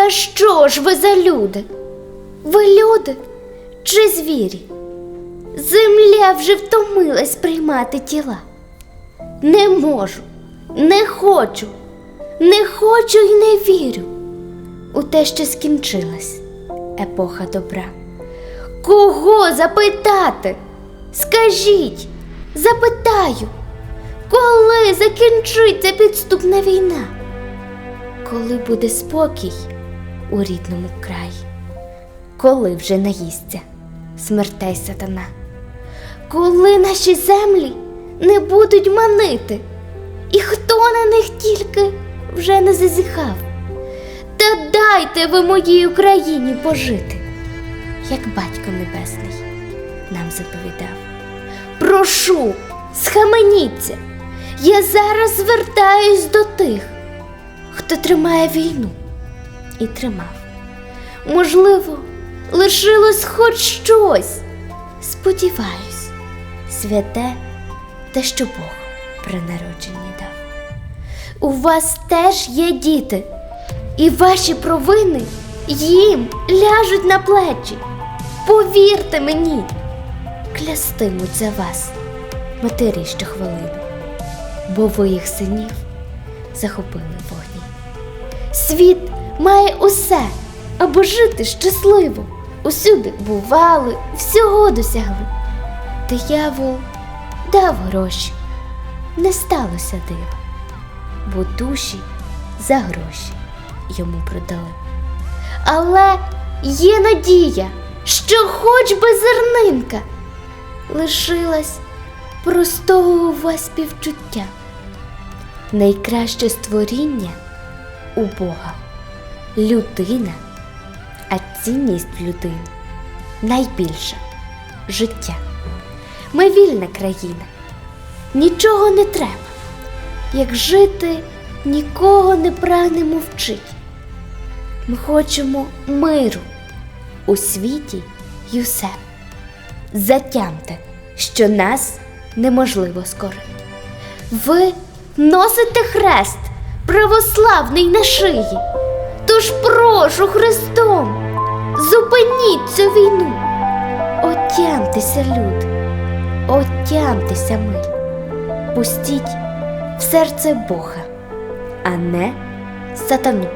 Та що ж ви за люди? Ви люди чи звірі? Земля вже втомилась приймати тіла. Не можу, не хочу, не хочу і не вірю у те, що скінчилась епоха добра. Кого запитати? Скажіть, запитаю, коли закінчиться підступна війна? Коли буде спокій у рідному краї? Коли вже наїсться смертей сатана? Коли наші землі не будуть манити, і хто на них тільки вже не зазіхав? Та дайте ви моїй Україні пожити, як батько небесний нам заповідав. Прошу, схаменіться, я зараз звертаюсь до тих, хто тримає війну і тримав. Можливо, лишилось хоч щось. Сподіваюсь, святе те, що Бог при народженні дав. У вас теж є діти, і ваші провини їм ляжуть на плечі. Повірте мені, клястимуть за вас матері щохвилини, бо ви їх синів захопили вогні. Світ має усе, аби жити щасливо. Усюди бували, всього досягли. Диявол дав гроші, не сталося дива, бо душі за гроші йому продали. Але є надія, що хоч би зернинка лишилась простого у вас співчуття. Найкраще створіння у Бога людина, а цінність людини найбільша життя. Ми вільна країна, нічого не треба, як жити нікого не прагнемо вчить. Ми хочемо миру у світі й усе. Затямте, що нас неможливо скорити. Ви носите хрест православний на шиї. Тож прошу Христом, зупиніть цю війну. Отямтеся, люди, отямтеся ми. Пустіть в серце Бога, а не сатану.